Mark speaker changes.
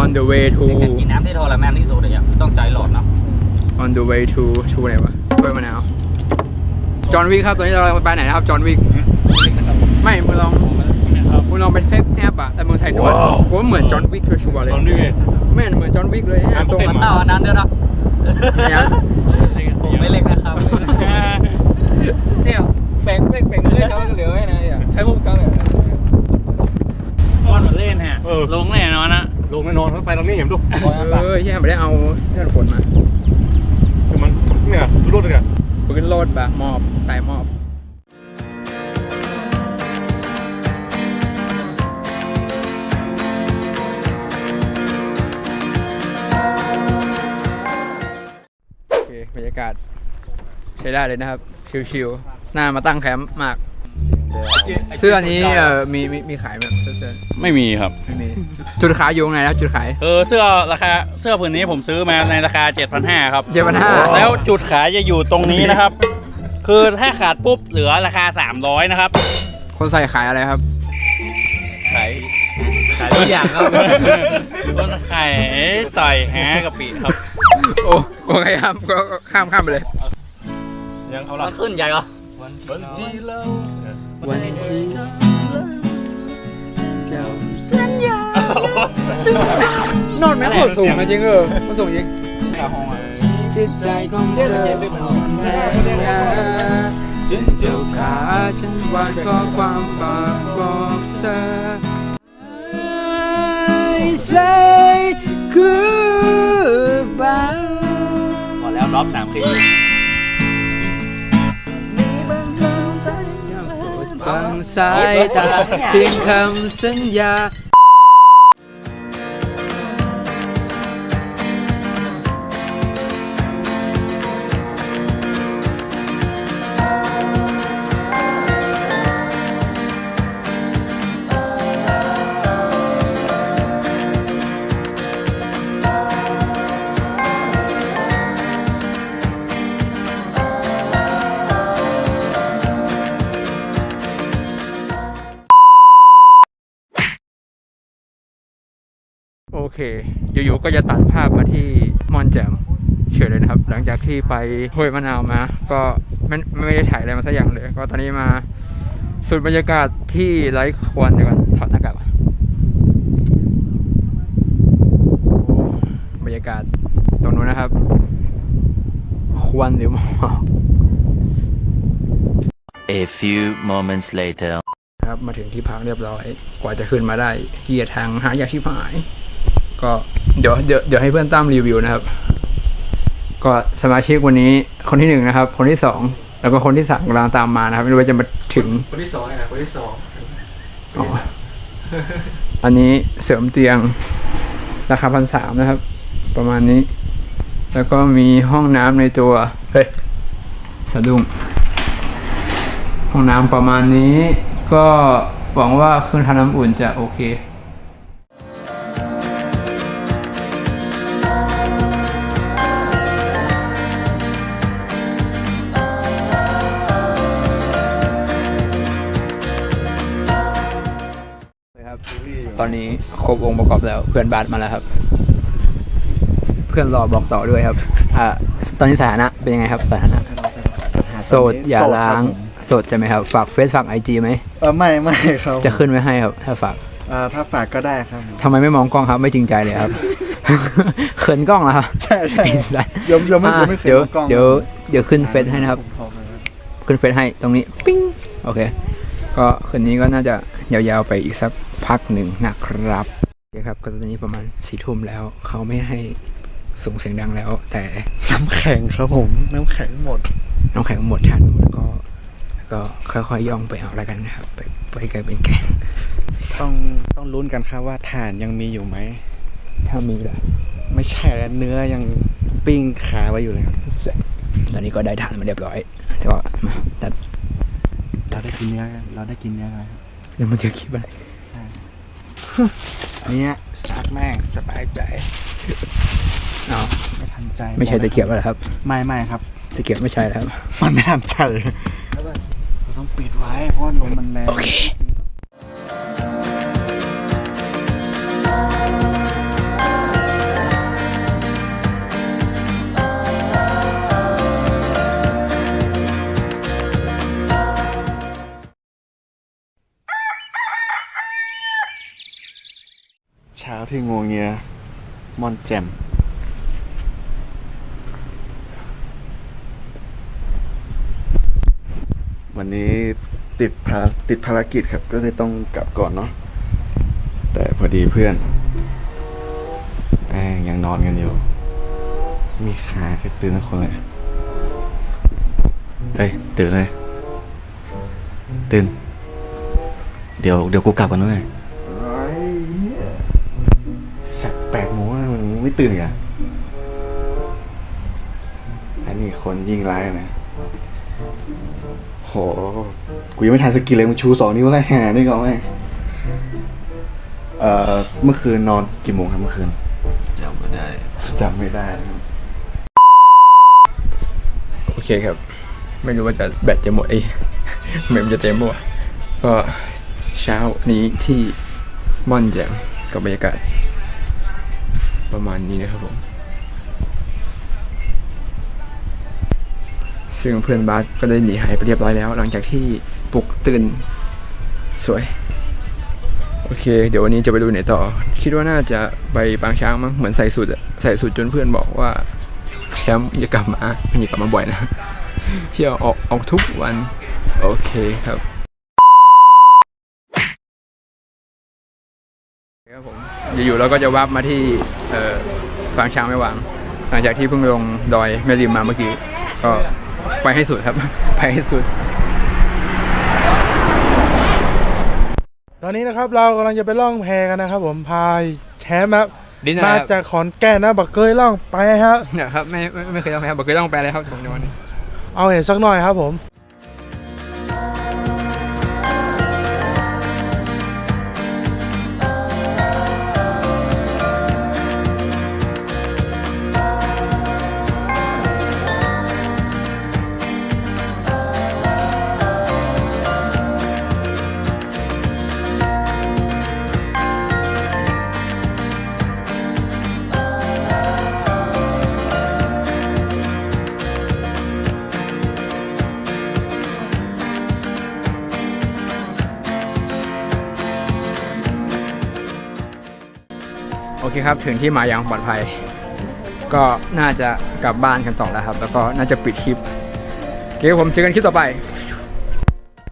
Speaker 1: on the way to
Speaker 2: ในการกินน้ำที่ทรมานที่สุดเลยอะต้องใจหลอดเนาะ
Speaker 1: on the way to to ไหนวะถ้วยมะนาวจอห์นวิกครับตอนนี้เราไปไหนนะครับจอห์นวิกไม่มึงลองมึงลองเป็นเซฟแอปอะแต่มึงใส่ด้วยผมว่าเหมือนจอห์นวิกชัวร์ๆเลย
Speaker 3: ตอนนี้ไง
Speaker 1: ไม่เหมือนจอห์นวิกเลยแอบทรง
Speaker 3: เต็
Speaker 1: มัน
Speaker 3: ม
Speaker 2: เต้าอันนั้นเด้อเนาะ
Speaker 1: เนี่ย
Speaker 2: ผมไม่เล็กนะครับเนี่ยแบ่งแบ่งแบ่งเลยเขาก็เหลือไว้นะเนี่ยให้พวกเขาเนี่ย
Speaker 4: ก้อนมาเล่นฮะ
Speaker 3: เออ
Speaker 4: ลงแน่นอนนะ
Speaker 3: ลงแน่นอนไปตรงนี้เห็นดู
Speaker 1: เออใช่ไม่ได้เอาเงื่อนฝนมา
Speaker 3: คือมันเนี่ยรถเลยเนี่ย
Speaker 1: ปืนโลดแบบมอบใส่มอบโอเคบรรยากาศใช้ได้เลยนะครับ ชิวๆน่ามาตั้งแคมป์มาก เสื้อนี้เอ่อมีมีมีขายไหมเสื้อเสื้อ
Speaker 4: ไม่มีครับ
Speaker 1: ไม่มีจุดขายอยู่ตรงไหนนะครับจุดขาย
Speaker 4: เออเสื้อราคาเสื้อผืนนี้ผมซื้อมาในราคา 7,500 ครับ
Speaker 1: 7,500
Speaker 4: แล้วจุดขายจะอยู่ตรงนี้นะครับ คือถ้าขาดปุ๊บเหลือราคา 300 นะครับ
Speaker 1: คนใส่ขายอะไรครับ
Speaker 4: ขาย
Speaker 2: ขายทุกอย่างครับ
Speaker 4: ต้นไข่ใส่แฮกะปิครับ
Speaker 1: โอ้โอเคครับก็ก็ข้ามข้ามไปเลย
Speaker 3: ยังเอา
Speaker 2: มั
Speaker 3: ละ
Speaker 2: นขึ้นใหญ่เหรอ
Speaker 3: บันจีเล่า
Speaker 1: วันที่เจ้าสัญญานอนแม่งโคตรสูงนะจริงเออมันสูงจริงจิตใจของเธอแน่นาจนเจ้าขาฉันวาดข้อความฝากบอกเธอ I say goodbye
Speaker 4: หมดแล้วรอบสามคลิป
Speaker 1: ฟัง สายตาเพียงคำสัญญา โอเค อยู่ๆก็จะตัดภาพมาที่มอนแจมเฉยเลยนะครับ หลังจากที่ไปห้วยมะนาวมา ก็ไม่ไม่ได้ถ่ายอะไรมาสักอย่างเลย ก็ตอนนี้มาสุดบรรยากาศที่ไร้ควันเดี๋ยวก่อนถอดหน้ากากก่อนโอ้บรรยากาศตรงนู้นนะครับ ควันหรือหมอก
Speaker 5: A few moments later.
Speaker 1: ครับมาถึงที่พักเรียบร้อย กว่าจะขึ้นมาได้เกียทางหายากที่ผาย ก็เดี๋ยวเดี๋ยวเดี๋ยวให้เพื่อนตั้มรีวิวนะครับ ก็สมาชิกวันนี้คนที่หนึ่งนะครับ คนที่สองแล้วก็คนที่สามกำลังตามมานะครับไม่รู้ว่าจะมาถึง
Speaker 3: คนที่สองนะคนที่สอง
Speaker 1: อ๋ออันนี้เสริมเตียง ราคาพันสามนะครับ ประมาณนี้ แล้วก็มีห้องน้ำในตัวเฮ้ยสะดุ้งห้องน้ำประมาณนี้ ก็หวังว่าเครื่องทำน้ำอุ่นจะโอเค อนนี้ครบองค์ประกอบแล้ว เพื่อนบาสมาแล้วครับ เพื่อนรอบอกต่อด้วยครับ อ่า ตอนนี้สถานะเป็นยังไงครับสถานะ โสดอย่าล้างโสดใช่ไหมครับ ฝากเฟซฝากไอจีไหม
Speaker 6: เออไม่ไม่ครับ
Speaker 1: จะขึ้นไว้ให้ครับ ถ้าฝาก
Speaker 6: เอ่อถ้าฝากก็ได้ครับ
Speaker 1: ทำไมไม่มองกล้องครับไม่จริงใจเลยครับเขินกล้องแล้วครับ
Speaker 6: ใช่ใช่
Speaker 1: ไอ้สัส
Speaker 6: ยมยมไม่
Speaker 1: อะ
Speaker 6: ยมไม่เคย
Speaker 1: เดี๋ยว
Speaker 6: มองกล้อง
Speaker 1: เดี๋ยวเดี๋ยวขึ้นเฟซให้นะครับ
Speaker 6: พอไหมครับ
Speaker 1: ขึ้นเฟซให้ตรงนี้ ปิ้งโอเค ก็คืนนี้ก็น่าจะยาวๆไปอีกสัก พักหนึ่งนะครับโอเคครับ ก็ตอนนี้ประมาณสี่ทุ่มแล้ว เขาไม่ให้ส่งเสียงดังแล้ว แต่
Speaker 6: น้ำแข็งครับผม น้ำแข็งหมด
Speaker 1: น้องแข็งหมดทันแล้วก็แล้วก็ค่อยๆย่องไปเอาแล้วกันนะครับไปไปไกลเป็นแกง
Speaker 6: ต้องต้องลุ้นกันครับว่าถ่านยังมีอยู่ไหม
Speaker 1: ถ้ามีละ
Speaker 6: ไม่ใช่แล้วเนื้อยังปิ้งขาไว้อยู่เลยครับ
Speaker 1: ตอนนี้ก็ได้ทานมาเรียบร้อยแต่ว่ามาตัด
Speaker 6: เราได้กินเนื้อกันเราได้กินเนื้อกันครับ
Speaker 1: เดี๋ยวมันจะคลิปอะไร
Speaker 6: อัน เนี้ยซัดแม่งสบายใจ
Speaker 1: อ๋อ
Speaker 6: ไม่ทันใจ
Speaker 1: ไม่ใช่ตะเกียบแล้วครับ
Speaker 6: ไม่ไม่ครับ
Speaker 1: ตะเกียบไม่ใช่แล้วครับ
Speaker 6: มันไม่ทันใจเราต้องปิดไว้เพราะว่าลมมันแรง
Speaker 1: โอเค
Speaker 6: ที่งวงเงียมอนแจมวันนี้ติดภาติดภารกิจครับ ก็เลยต้องกลับก่อนเนาะแต่พอดีเพื่อนแม่งยังนอนกันอยู่ มีขาก็ตื่นทุกคนเลยเฮ้ยตื่นเลย ตื่น เดี๋ยวเดี๋ยวกูกลับกันด้วย ไม่ตื่นอีกอะอันนี้คนยิ่งร้ายนะโหกูยังไม่ทันสกิลเลยมึงชูสองนิ้วแล้วแห่นี่ก่อนไหมเอ่อเมื่อคืนนอนกี่โมงครับเมื่อคืนจำไม่ได้จำไม่ได้นะครับ
Speaker 1: โอเคครับ ไม่รู้ว่าจะแบตจะหมดไอ้เมมจะเต็มบ่ก็เช้านี้ที่ม่อนแจ่มกับบรรยากาศ ประมาณนี้นะครับผม ซึ่งเพื่อนบาสก็ได้หนีหายไปเรียบร้อยแล้ว หลังจากที่ปลุกตื่นสวย โอเค เดี๋ยววันนี้จะไปดูไหนต่อ คิดว่าน่าจะไปปางช้างมั้งเหมือนใส่สุดอะใส่สุดจนเพื่อนบอกว่าแชมป์อย่ากลับมาอย่ากลับมาบ่อยนะเที่ยวออกออกทุกวัน โอเคครับครับผม อยู่ๆเราก็จะวับมาที่เอ่อฟางช้างไม่วางหลังจากที่เพิ่งลงดอยแม่ริมมาเมื่อกี้ ก็ไปให้สุดครับ ไปให้สุด
Speaker 7: ตอนนี้นะครับเรากำลังจะไปล่องแพกันนะครับ ผมพายแชมป์ครับ
Speaker 1: ดินนะ
Speaker 7: มา
Speaker 1: ครับ
Speaker 7: จากขอนแก่นนะบักเกยล่องไปครับ
Speaker 1: เนี่ยครับไม่ไม่ไม่เคยต้องไปครับบอกเคยต้องไปเลยครับผมในวันนี้
Speaker 7: เอาเห็นสักหน่อยครับผม
Speaker 1: โอเคครับถึงที่หมายอย่างปลอดภัย ก็น่าจะกลับบ้านกันต่อแล้วครับ แล้วก็น่าจะปิดคลิปโอเคผมเจอกันคลิปต่อไป